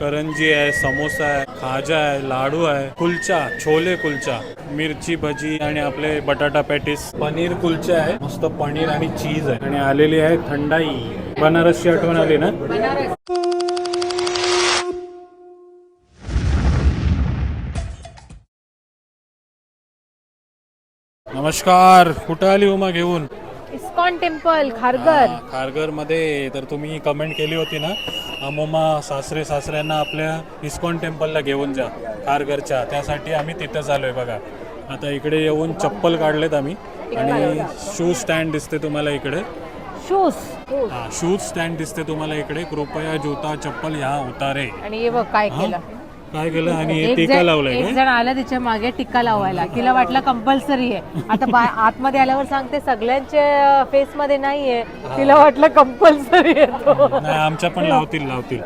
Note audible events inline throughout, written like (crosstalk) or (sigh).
करंजी आहे समोसा आहे खाजा आहे लाडू आहे कुलचा छोले कुलचा मिरची भजी आणि आपले बटाटा पॅटीस. पनीर कुलचा आहे मस्त पनीर आणि चीज आहे. आणि आलेली आहे थंडाई. बनारसची आठवण आली ना? नमस्कार. कुठं आली उमा घेऊन? ISKCON temple Kharghar. खारघरमध्ये तर तुम्ही कमेंट केली होती ना अमोमा सासरे सासऱ्यांना आपल्या इस्कॉन टेम्पलला घेऊन जा खारघरच्या. त्यासाठी आम्ही तिथं आलोय बघा. आता इकडे येऊन चप्पल काढलेत आम्ही. आणि शूज स्टँड दिसते तुम्हाला इकडे. शूज हा शूज स्टँड दिसते तुम्हाला इकडे. कृपया जूता चप्पल ह्या उतारे. आणि हे बघ काय? केलं. काय केलं? आणि एक टीका जण लावलंय एक जण आला तिच्यामागे टिक्का लावायला. तिला वाटलं कंपल्सरी आहे. आता बा- (laughs) आतमध्ये आल्यावर सांगते सगळ्यांच्या फेस मध्ये नाहीये. तिला वाटलं कंपल्सरी आहे तो. नाही आमच्या पण लावतील लावतील.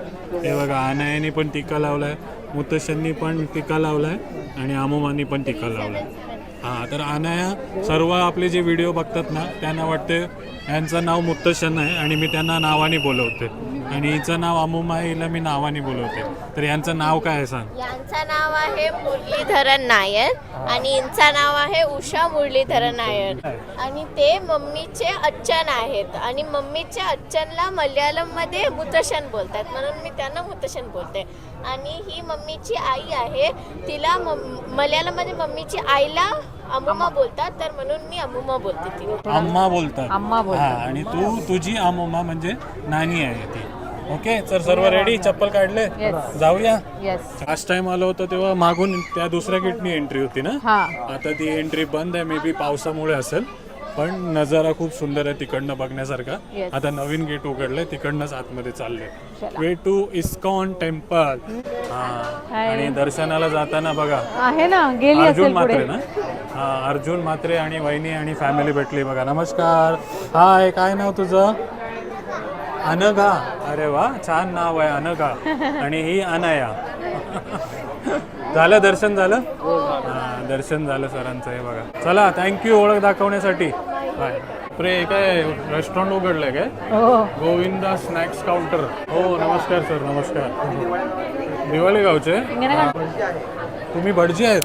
हे बघा अनायाने पण टीका लावलाय मुतशननी पण टीका लावलाय आणि अमोमानी पण टीका लावलाय. हा तर अनाया सर्व आपले जे व्हिडिओ बघतात ना त्यांना वाटते यांचं नाव मुत्तशन आहे आणि मी त्यांना नावाने बोलवते. आणि हिचं नाव अमुमा आहे हिला मी नावाने बोलवते. तर यांचं नाव काय आहे सांग? यांचं नाव आहे मुरलीधरन नायर आणि यांचं नाव आहे उषा मुरलीधरन नायर. आणि ते मम्मीचे अच्छन आहेत. आणि मम्मीच्या अच्छनला मल्याळममध्ये मुतशन बोलतात. म्हणून मी त्यांना मुतशन बोलते. आणि ही मम्मीची आई आहे. तिला मम- मल्याळममध्ये मम्मीची आईला अमुमा बोलतात. तर म्हणून मी अमुमा बोलते तिला. अम्मा बोलतात. अम्मा हा बोलतात. आणि तू तुझी अमोमा म्हणजे नानी आहे ती. ओके तर सर्व रेडी चप्पल काढले? Yes. जाऊया? येस लास्ट टाइम आलो होतो तेव्हा मागून त्या दुसऱ्या गेटनी एंट्री होती ना? हा. आता ती एंट्री बंद आहे मे बी पावसामुळे असेल. पण नजारा खूप सुंदर आहे तिकडनं बघण्यासारखा. Yes. आता नवीन गेट उघडलंय तिकडनंच आतमध्ये चाललंय. चला. वे टू इस्कॉन टेम्पल हा. Hi. आणि दर्शनाला जाताना बघा. आहे ना गेली अर्जुन असेल पुढे. म्हात्रे ना? हा अर्जुन म्हात्रे आणि वहिनी आणि फॅमिली भेटली बघा. नमस्कार. हाय काय नाव तुझं? अनघा. अरे वा छान नाव आहे अनघा. आणि ही अनया. झालं दर्शन झालं? हा दर्शन झालं सरांचं हे बघा. चला थँक्यू ओळख दाखवण्यासाठी. बाय प्रे काय रेस्टॉरंट उघडलंय काय? हो. गोविंदा स्नॅक्स काउंटर हो नमस्कार सर नमस्कार. दिवाळी गावचे तुम्ही भटजी आहेत?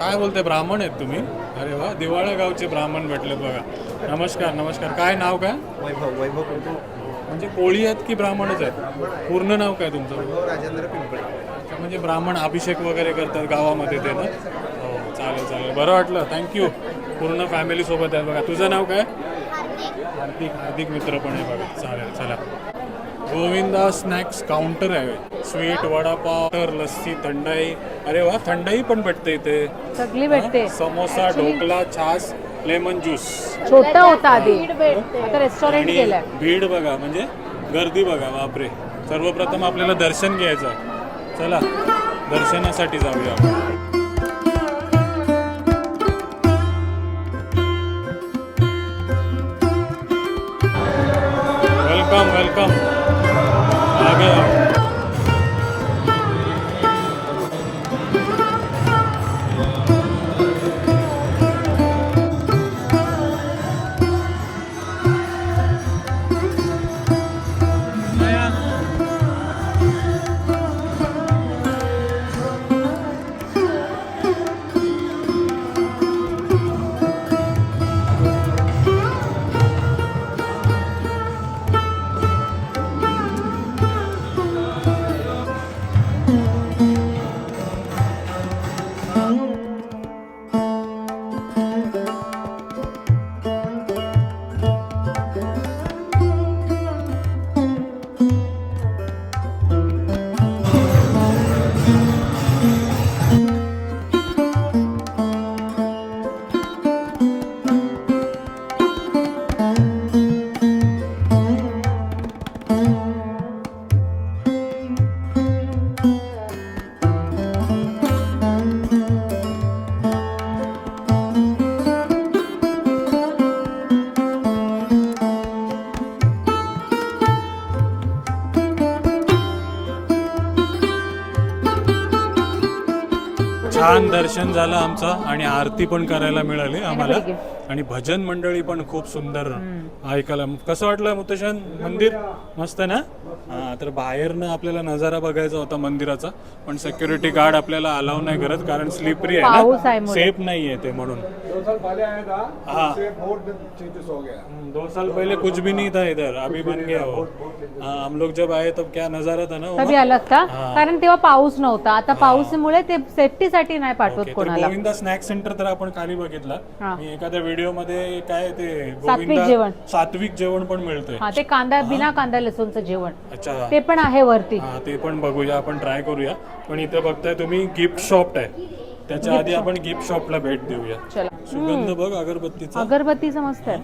काय बोलते ब्राह्मण आहेत तुम्ही? अरे वा दिवाळा गावचे ब्राह्मण भेटले बघा. नमस्कार नमस्कार. काय नाव काय? वैभव वैभव म्हणजे कोळी आहेत की ब्राह्मणच आहेत? पूर्ण नाव काय तुमचं? वैभव राजेंद्र पिंपळे. अच्छा, म्हणजे ब्राह्मण अभिषेक वगैरे करतात गावामध्ये ते ना? हो चालेल चालेल. बरं वाटलं. थँक्यू पूर्ण फॅमिली सोबत आहे बघा. तुझं नाव काय? हार्दिक. हार्दिक मित्र पण आहे बघा. चालेल चला. गोविंदा स्नॅक्स काउंटर आहे. स्वीट वडापाव तर लस्सी थंडाई. अरे वा थंडाई पण भेटते इथे. सगळी भेटते. हा, समोसा ढोकला छास. लेमन ज्यूस छोटा होता आधी आता रेस्टॉरंट आणि भीड बघा म्हणजे गर्दी बघा बापरे सर्वप्रथम आपल्याला दर्शन घ्यायचं आहे. चला दर्शनासाठी जाऊया आपण. वेलकम वेलकम आगे आओ. छान दर्शन झालं आमचं आणि आरती पण करायला मिळाली आम्हाला. आणि भजन मंडळी पण खूप सुंदर ऐकायला. कसं वाटलं मुतशन मंदिर? मस्त ना? हा तर बाहेरनं आपल्याला नजारा बघायचा होता मंदिराचा पण सिक्युरिटी गार्ड आपल्याला अलाव नाही करत कारण स्लिपरी आहे ना. सेफ नाही आहे ते म्हणून दो साल पहले आया था हाँ। हो दो साल पहले कुछ भी नहीं था इधर. अभी बन गया हो हम लोग जब आए तब क्या नजारा था ना तभी? अलग का? हा. कारण तेव्हा पाऊस नव्हता. आता पाऊसमुळे ते सेफ्टीसाठी नाही पाठवत ओके, तर कोणाला. गोविंदा स्नॅक सेंटर तर आपण खाली बघितला. हा. मी एखाद्या व्हिडिओमध्ये काय ते जेवण. सात्विक जेवण पण मिळतंय. हा ते कांदा बिना कांदा लसूणचं जेवण. अच्छा. ते पण आहे वरती. हा ते पण बघूया आपण ट्राय करूया. पण इथे बघताय तुम्ही गिफ्ट शॉप आहे. त्याच्या आधी आपण गिफ्ट शॉपला भेट देऊया. चला. सुगंध बघ अगरबत्तीचा. अगरबत्तीचं मस्त आहे.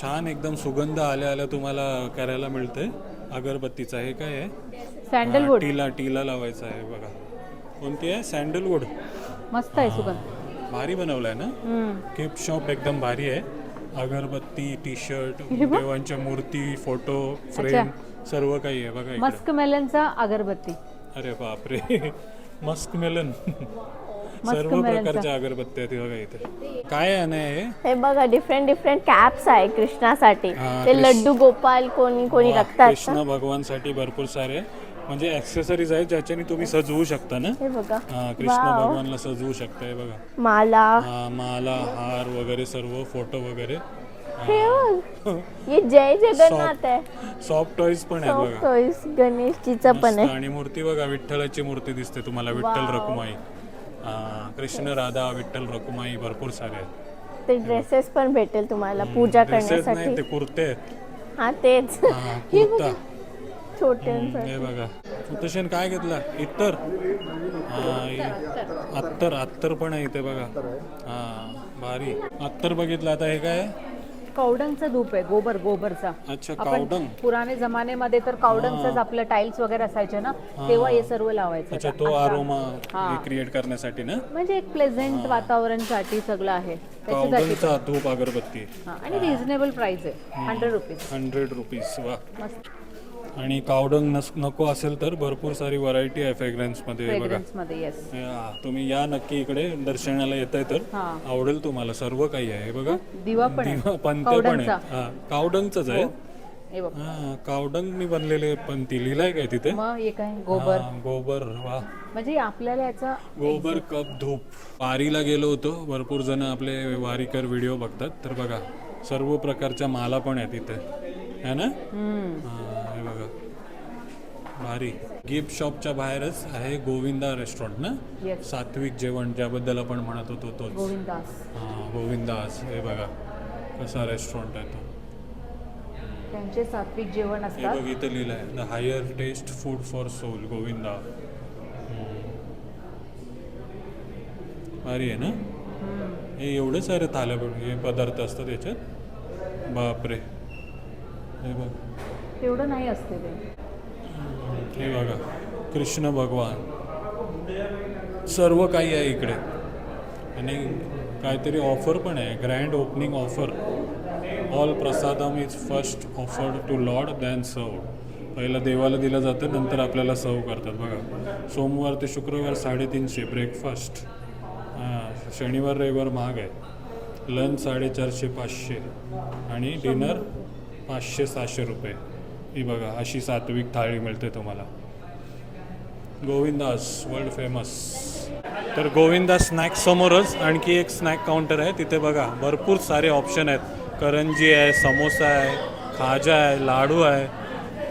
छान एकदम सुगंध आल्या आल्या तुम्हाला करायला मिळतंय. अगरबत्तीचा हे काय आहे? हा, सँडलवूड टीला टीला लावायचा आहे बघा. कोणती आहे? सँडलवूड मस्त आहे सुगंध. भारी बनवलाय ना? हम्म. गिफ्ट शॉप एकदम भारी आहे. अगरबत्ती टी शर्ट देवांच्या मूर्ती फोटो फ्रेम सर्व काही आहे बघा इकडे. मस्क मेलनचा अगरबत्ती. अरे बापरे. (laughs) Musk melon. सर्व. प्रकारच्या अगरबत्त्या आहेत बघा इथे. काय आहे ना हे? हे बघा डिफरंट डिफरंट कॅप्स आहे कृष्णासाठी. हा, ते कृष्ण- लड्डू गोपाल कोणी कोणी वा, रखतात. कृष्ण भगवानसाठी भरपूर सारे. म्हणजे ऍक्सेसरीज आहेत ज्याच्याने तुम्ही सजवू शकता ना? हे बघा. हा कृष्ण वाव. भगवानला सजवू शकता हे बघा. माला. हा माला हार वगैरे सर्व फोटो वगैरे. हे. बघ. हे जय जगन्नाथ आहे. सॉफ्ट टॉईज पण आहेत बघा. टॉईस गणेशजीचं पण मस्त आहे. आणि मूर्ती बघा विठ्ठलाची मूर्ती दिसते तुम्हाला विठ्ठल रकुमाई हा कृष्ण राधा विठ्ठल रकुमाई भरपूर सारे आहेत. ते ड्रेसेस पण भेटेल तुम्हाला पूजा ड्रेसेस नाही करण्यासाठी. ते कुर्ते आहेत. हा तेच. हा, कुर्ता. हे बघा. काय घेतला? इत्तर? हा, इ- अत्तर. अत्तर पण आहे इथे बघा. हा भारी. अत्तर बघितलं. आता हे काय? आहे? कौडंगचा धूप आहे गोबर गोबरचा. अच्छा कावडंग पुराणे जमान्यामध्ये तर कौडंगचंच आपलं टाईल्स वगैरे असायचे ना तेव्हा हे सर्व लावायचं अच्छा. तो आरोमा हा. क्रिएट करण्यासाठी ना? म्हणजे एक प्लेझेंट वातावरणसाठी सगळं आहे. त्याच्यासाठी कावडंगचा धूप अगरबत्ती. हा, आणि रिझनेबल प्राइस आहे. हंड्रेड रुपीज हंड्रेड रुपीज वा. मस्त. आणि कावडंग नस नको असेल तर भरपूर सारी व्हरायटी आहे फ्रेग्रन्समध्ये बघा. मध्ये येस तुम्ही या नक्की इकडे दर्शनाला येत आहे तर हा. आवडेल तुम्हाला सर्व काही आहे हे बघा दिवा पण आहे. दिवा पंते पण कावडंगचा. आहे हा कावडंगच आहे. हे. बघ. हा कावडंगनी बनलेले पंती लिहिलाय काय तिथे? मग गोबर. हा, गोबर वा. म्हणजे आपल्याला याचा गोबर कप धूप. वारीला गेलो होतो भरपूर जण आपले वारीकर व्हिडिओ बघतात. तर बघा सर्व प्रकारच्या माला पण आहेत इथे. है ना? हम्म. हा, हे बघा भारी. गिफ्ट शॉपच्या बाहेरच आहे गोविंदा रेस्टॉरंट ना? Yes. सात्विक जेवण ज्याबद्दल आपण म्हणत होतो तोच. गोविंदास. हा गोविंदास. हे बघा कसा रेस्टॉरंट आहे तो. त्यांचे सात्विक जेवण हे असतात. बघ इथं लिहिलं आहे the higher taste food for soul Govinda भारी आहे ना? हे एवढे सारे थाल्या हे पदार्थ असतात याच्यात. बापरे. हे बघ. तेवढं नाही असते ते. हे बघा कृष्ण भगवान. सर्व काही आहे इकडे. आणि काहीतरी ऑफर पण आहे grand opening offer all prasadam is first offered to lord than सर्व पहिलं देवाला दिलं जातं नंतर आपल्याला सर्व करतात. बघा सोमवार ते शुक्रवार साडेतीनशे ब्रेकफास्ट हां शनिवार रविवार महाग आहे. लंच साडेचारशे पाचशे आणि डिनर पाचशे सहाशे रुपये. ही बघा अशी सात्विक थाळी मिळते तुम्हाला. गोविंदास वर्ल्ड फेमस तर गोविंदास स्नॅक्स समोरच आणखी एक स्नॅक काउंटर आहे. तिथे बघा भरपूर सारे ऑप्शन आहेत. करंजी आहे समोसा आहे खाजा आहे लाडू आहे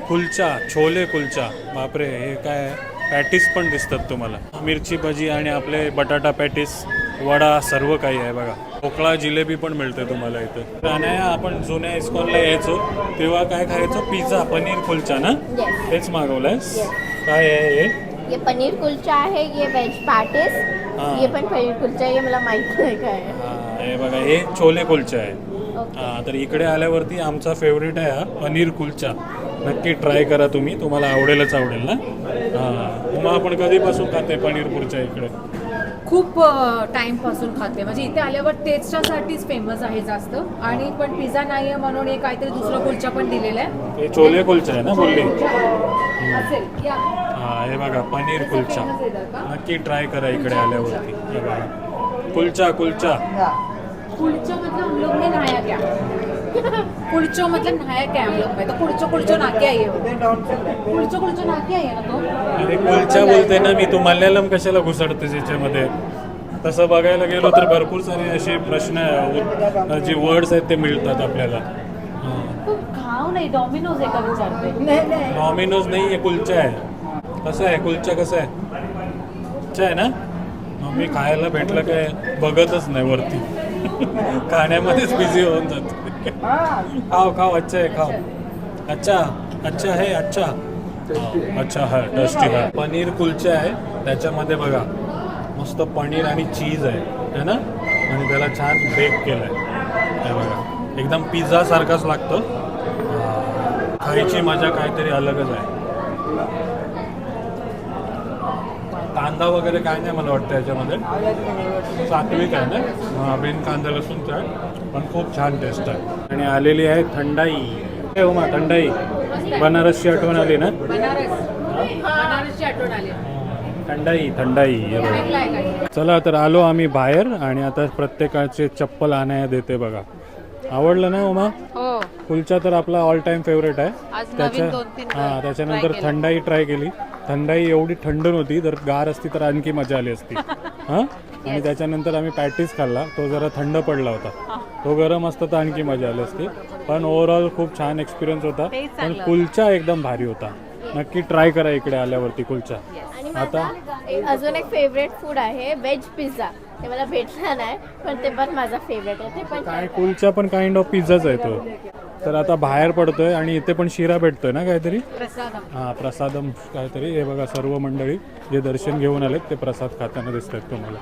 कुलचा छोले कुलचा. बापरे हे काय आहे पॅटीस पण दिसतात तुम्हाला. मिरची भजी आणि आपले बटाटा पॅटीस वडा सर्व काही आहे बघा. ढोकळा जिलेबी पण मिळते तुम्हाला इथं. आणि आपण जुन्या इस्कॉनला यायचो तेव्हा काय खायचो? पिझ्झा पनीर कुलचा ना? Yes. हेच मागवलंयस? काय आहे हे? ये पनीर कुलचा आहे ये वेज पॅटीस हा. ये पण पनीर कुलचा आहे, मला माहीत नाही काय. हा, बघा हे छोले कुलचा आहे. हा तर इकडे आल्यावरती आमचा फेवरेट आहे हा पनीर कुलचा. नक्की ट्राय करा तुम्ही तुम्हाला आवडेलच आवडेल ना? हा मग आपण कधीपासून खाते पनीर कुलचा इकडे? खूप टाइमपासून खाते. म्हणजे इथे आल्यावर टेस्टसाठीच फेमस आहे जास्त. आणि पण पिझ्झा नाही आहे म्हणून एक काहीतरी दुसरं कुलचा पण दिलेला आहे. हे छोले कुलचा आहे ना बोलली असेल या. हा हे बघा पनीर कुलचा. famous आहे जर का. नक्की ट्राय करा इकडे आल्यावरती. हे बघा. कुलचा कुलचा. कुलचा मतलब हम लोग ने नहाया क्या कुलचो मतलब नायक है हम लोग में तो कुलचो कुलचो नाके आई है कुलचो कुलचो नाके आई है ना तो अरे कुलच्या बोलते ना मी तू मल्याळम कशाला घुसडतेस याच्यामध्ये तसं बघायला गेलो तर भरपूर सारे असे प्रश्न जे वर्ड्स आहेत ते मिळतात आपल्याला तू खाओ नाही डॉमिनोज आहे का विचारते डॉमिनोज नाही आहे कुलचा आहे कसं आहे कुलचा कसं आहे अच्छा आहे ना मी खायला भेटलं काय बघतच नाही वरती खाण्यामध्येच बिझी होऊन जातो खाओ खाओ अच्छा आहे खाओ। अच्छा अच्छा आहे अच्छा। अच्छा है टेस्टी है। पनीर कुलचा आहे त्याच्यामध्ये बघा मस्त पनीर आणि चीज आहे है ना? आणि त्याला छान बेक केलं आहे हे बघा एकदम पिझ्झा सारखाच लागतो. खायची मजा काहीतरी अलगच आहे. कांदा वगैरे काय नाही मला वाटतं याच्यामध्ये. सात्विक आहे ना? बिन कांदा लसूण आहे. पण खूप छान टेस्ट आहे. आणि आलेली आहे थंडाई. हे उमा थंडाई. बनारसची आठवण आली ना? थंडाई थंडाई हे चला तर आलो आम्ही बाहेर आणि आता प्रत्येकाचे चप्पल आणायला देते बघा. आवडलं ना उमा? हो. कुलचा तर आपला ऑल टाइम फेवरेट आज आहे नवीन त्याच्या हां त्याच्यानंतर. थंडाई ट्राय केली. थंडाई एवढी थंड नव्हती तर गार असती तर आणखी मजा आली असती. (laughs) हां? आणि त्याच्यानंतर आम्ही पॅटीस खाल्ला. तो जरा थंड पडला होता. तो गरम असता तर आणखी मजा आली असती. पण ओव्हरऑल खूप छान एक्सपिरियन्स होता. पण कुलचा एकदम भारी होता. नक्की ट्राय करा इकडे आल्यावरती कुलचा. आणि आता अजून एक फेवरेट फूड आहे व्हेज पिझ्झा ते मला भेटला नाही पण ते पण माझा फेवरेट आहे. ते पण काय कुलचा पण काइंड ऑफ पिझ्झाच आहे तो. तर आता बाहेर पडतोय आणि इथे पण शिरा भेटतोय ना काहीतरी? हा प्रसादम काहीतरी. हे बघा सर्व मंडळी जे दर्शन घेऊन आलेत ते प्रसाद खाताना दिसत आहेत तुम्हाला.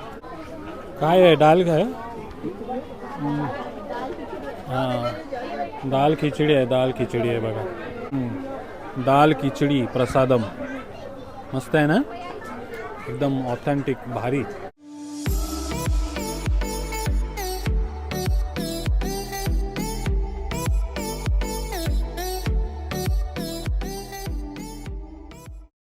काय आहे डाल काय है? हा। दाल खिचडी आहे दाल खिचडी आहे बघा। हम्म. दाल खिचडी प्रसादम। मस्त आहे ना? एकदम ऑथेंटिक भारी।